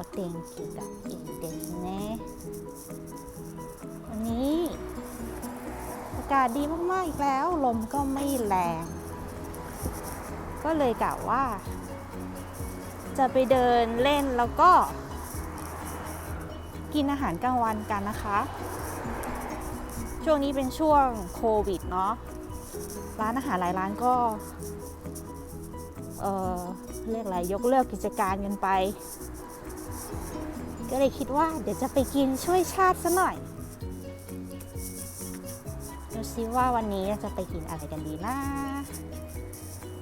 お天気がいいですねวันนี้อากาศดีมากๆอีกแล้ว ลมก็ไม่แรง ก็เลยกะว่า จะไปเดินเล่นแล้วก็ กินอาหารกลางวันกันนะคะ ช่วงนี้เป็นช่วงโควิดเนาะ ร้านอาหารหลายร้านก็ เออเรียกอะไรยกเลิกกิจการกันไป ก็เลยคิดว่าเดี๋ยวจะไปกินช่วยชาติซะหน่อยดูซิว่าวันนี้จะไปกินอะไรกันดีนะ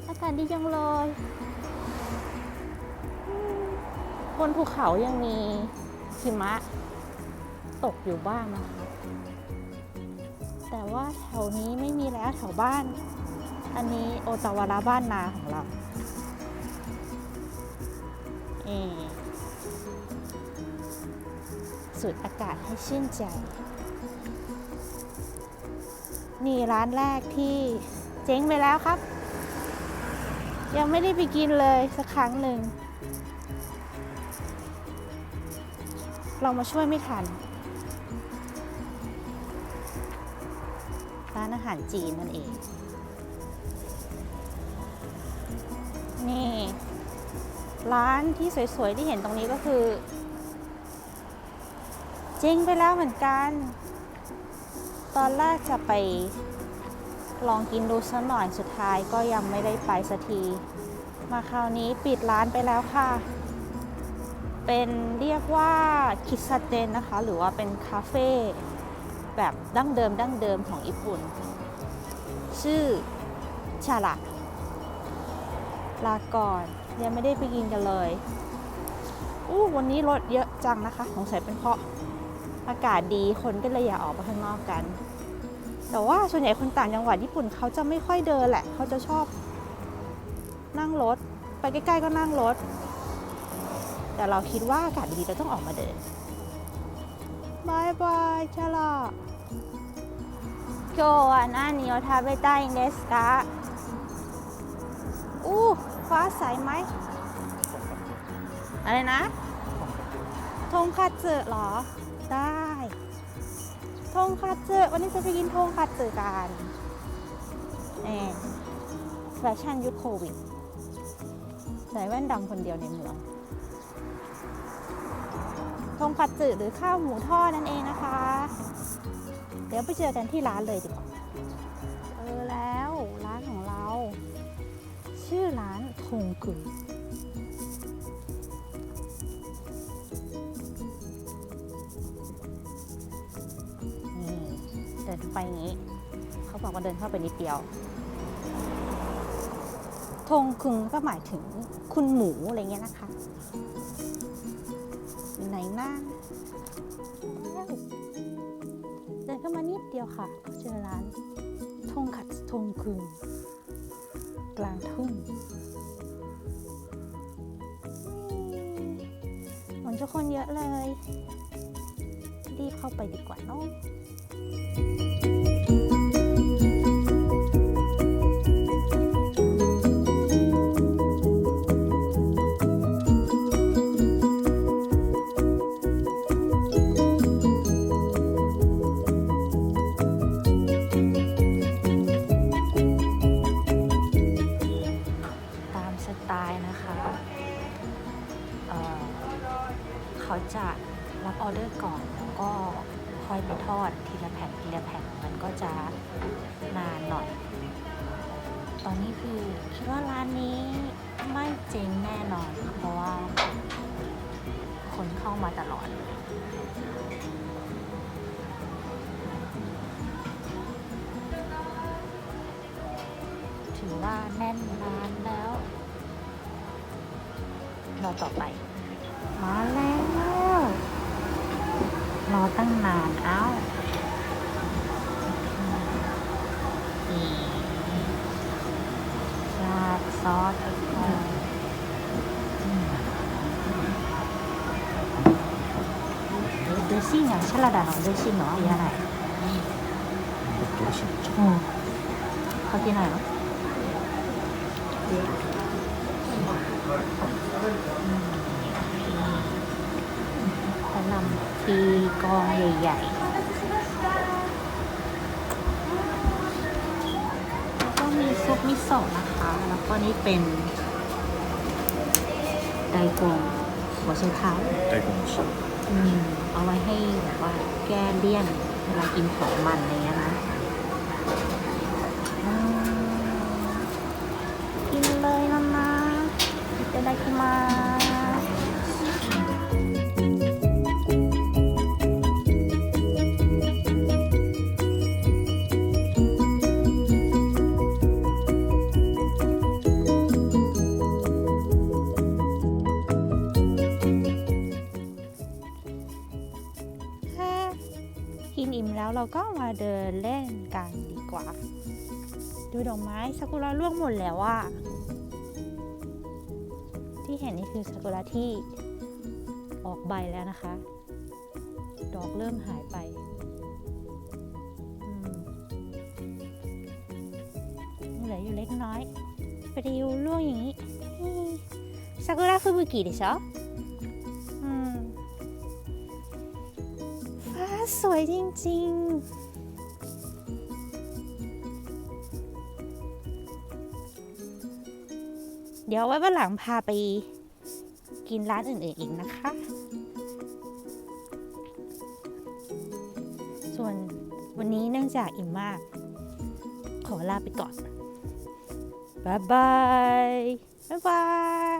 อากาศดีจังเลยบนภูเขายังมีหิมะ ตกอยู่บ้างนะคะ แต่ว่าแถวนี้ไม่มีแล้วแถวบ้าน อันนี้โอตาวาระบ้านนาของเรา เอ สูดอากาศให้ชื่นใจ นี่ร้านแรกที่เจ๊งไปแล้วครับ ยังไม่ได้ไปกินเลยสักครั้งหนึ่ง เรามาช่วยไม่ทัน ร้านอาหารจีนนั่นเอง นี่ ร้านที่สวยๆที่เห็นตรงนี้ก็คือ เจ๊งไปแล้วเหมือนกัน ตอนแรกจะไปลองกินดูสักหน่อยสุดท้ายก็ยังไม่ได้ไปสักที มาคราวนี้ปิดร้านไปแล้วค่ะ เป็นเรียกว่าคิดซาเจนนะคะ หรือว่าเป็นคาเฟ่แบบดั้งเดิมดั้งเดิมของญี่ปุ่น ชื่อชาละลาก่อนยังไม่ได้ไปกินกันเลยอู้วันนี้รถเยอะจังนะคะสงสัยเป็นเพราะ อากาศดีคนก็เลยอยากออกไปข้างนอกกัน แต่ว่าส่วนใหญ่คนต่างจังหวัดญี่ปุ่นเขาจะไม่ค่อยเดินแหละ เขาจะชอบ นั่งรถ ไปใกล้ๆก็นั่งรถ แต่เราคิดว่าอากาศดีเราต้องออกมาเดินบายบายชาลา今日は何を食べたいんですかอู้ฟ้าใสไหม อะไรนะทงคัตสึเหรอ ได้ทงคัตสึวันนี้จะไปกินทงคัตสึกันแอนแฟชั่นยุคโควิดใส่แว่นดำคนเดียวในเมืองทงคัตสึหรือข้าวหมูทอดนั่นเองนะคะ เดี๋ยวไปเจอกันที่ร้านเลยดีกว่า เออแล้วร้านของเรา ชื่อร้านทงกึง ไปอย่างนี้ เขาบอกว่าเดินเข้าไปนิดเดียวทงคึงก็หมายถึงคุณหมูอะไรเงี้ยนะคะไหนหน้าเดินเข้ามานิดเดียวค่ะเจอร้านทงคัตสึทงคึงกลางทุ่งเหมือนทุกคนเยอะเลย รีบเข้าไปดีกว่าเนาะ เขาจะรับออเดอร์ก่อนแล้วก็ค่อยไปทอดทีละแผ่นทีละแผ่นมันก็จะนานหน่อย ตอนนี้คือคิดว่าร้านนี้ไม่เจ๊งแน่นอน เพราะว่าคนเข้ามาตลอดถือว่าแน่นร้านแล้วรอต่อไป มาแล้ว รอตั้งนานเอ้านี่ราดซอสทุกคนอืมドレッシングはサラダのドレッシングはいらない。どうしよううん。かけないのうん ลำพีกองใหญ่ๆแล้วก็มีซุปมิโซะนะคะ แล้วก็นี่เป็น ไดโกงหัวไช้เท้าไดโกงสุอืมเอาไว้ให้แบบว่าแก้เลี่ยนเวลากินของมันอะไรเงี้ยนะ เราก็มาเดินเล่นกันดีกว่า ดูดอกไม้ซากุระร่วงหมดแล้วอะ ที่เห็นนี่คือซากุระที่ออกใบแล้วนะคะ ดอกเริ่มหายไปอืมเหลืออยู่เล็กน้อยปลิวร่วงอย่างนี้นี่ซากุระฟูบุกิでしょ สวยจริง ๆเดี๋ยวไว้วันหลังพาไปกินร้านอื่นๆอีกนะคะ ส่วนวันนี้เนื่องจากอิ่มมาก ขอลาไปก่อน บ๊ายบาย บ๊ายบาย